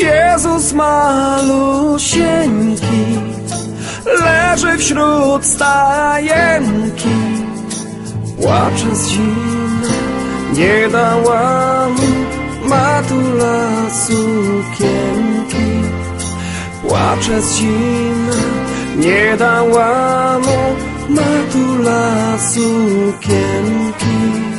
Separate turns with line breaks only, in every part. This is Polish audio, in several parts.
Jezus malusieńki leży wśród stajenki. Płacze z zimna, nie dała mu matula sukienki. Płacze z zimna, nie dała mu matula sukienki.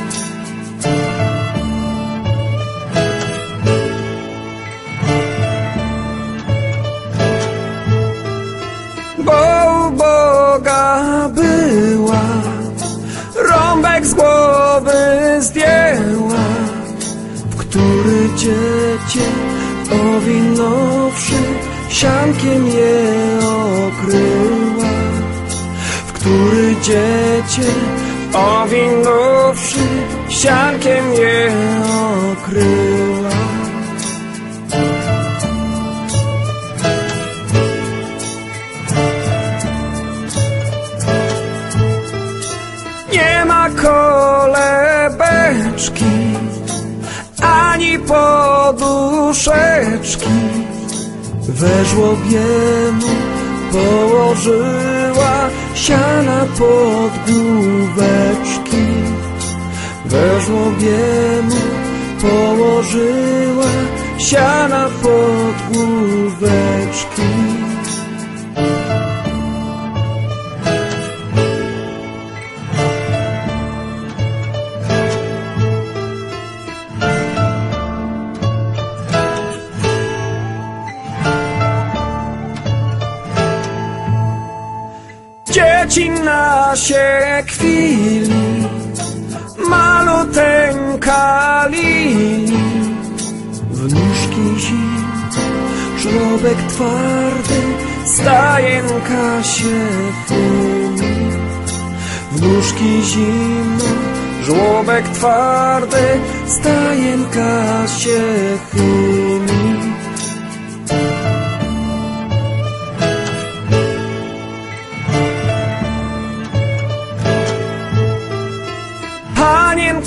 Dziecię owinąwszy, siankiem je okryła, w który dziecię owinąwszy, siankiem je okryła. Nie ma kolebeczki ani poduszeczki. We żłobiemu położyła siana pod główeczki. We żłobiemu położyła siana pod główeczki. Dzieci na się kwili, maluteńka lili, w nóżki zim, żłobek twardy, stajenka się chyli. W nóżki zimno, żłobek twardy, stajenka się chyli.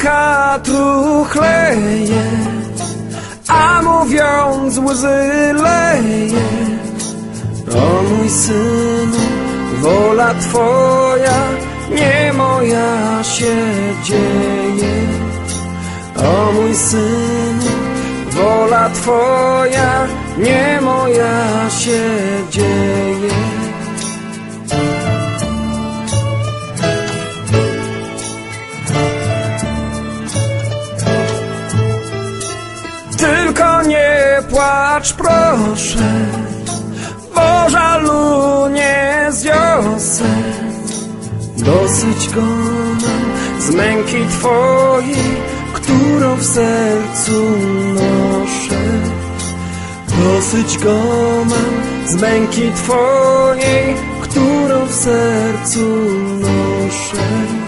Panienka truchleje, a mówiąc łzy leje. O mój synu, wola twoja, nie moja się dzieje. O mój synu, wola twoja, nie moja się dzieje. Płacz, proszę, bo żalu nie zniosę. Dosyć go mam z męki twojej, którą w sercu noszę. Dosyć go mam z męki twojej, którą w sercu noszę.